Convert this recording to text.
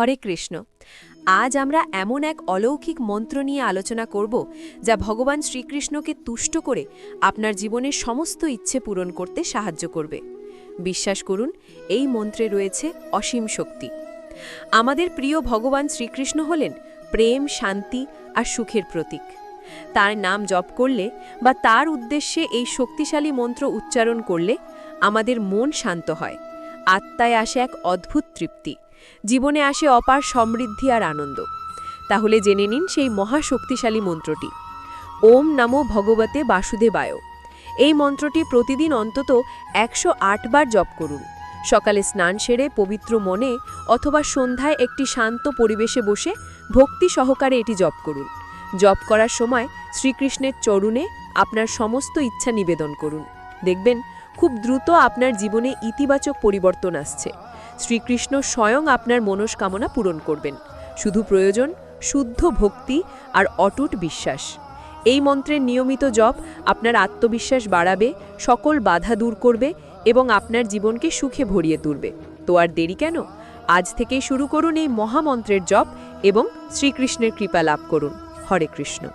হরে কৃষ্ণ। আজ আমরা এমন এক অলৌকিক মন্ত্র নিয়ে আলোচনা করব, যা ভগবান শ্রীকৃষ্ণকে তুষ্ট করে আপনার জীবনের সমস্ত ইচ্ছে পূরণ করতে সাহায্য করবে। বিশ্বাস করুন, এই মন্ত্রে রয়েছে অসীম শক্তি। আমাদের প্রিয় ভগবান শ্রীকৃষ্ণ হলেন প্রেম, শান্তি আর সুখের প্রতীক। তার নাম জপ করলে বা তার উদ্দেশ্যে এই শক্তিশালী মন্ত্র উচ্চারণ করলে আমাদের মন শান্ত হয়, আত্মায় আসে এক অদ্ভুত তৃপ্তি। জীবনে আসে অপার সমৃদ্ধি আর আনন্দ। তাহলে জেনে নিন সেই মহাশক্তিশালী মন্ত্রটি। ওম নমো ভগবতে বাসুদেবায়। এই মন্ত্রটি প্রতিদিন অন্তত একশো বার জপ করুন। সকালে স্নান সেরে পবিত্র মনে অথবা সন্ধ্যায় একটি শান্ত পরিবেশে বসে ভক্তি সহকারে এটি জপ করুন। জপ করার সময় শ্রীকৃষ্ণের চরণে আপনার সমস্ত ইচ্ছা নিবেদন করুন। দেখবেন খুব দ্রুত আপনার জীবনে ইতিবাচক পরিবর্তন আসছে। শ্রীকৃষ্ণ স্বয়ং আপনার মনস্কামনা পূরণ করবেন। শুধু প্রয়োজন, শুদ্ধ ভক্তি আর অটুট বিশ্বাস। এই মন্ত্রের নিয়মিত জপ আপনার আত্মবিশ্বাস বাড়াবে, সকল বাধা দূর করবে এবং আপনার জীবনকে সুখে ভরিয়ে তুলবে। তো আর দেরি কেন? আজ থেকেই শুরু করুন এই মহামন্ত্রের জপ এবং শ্রীকৃষ্ণের কৃপা লাভ করুন। হরে কৃষ্ণ।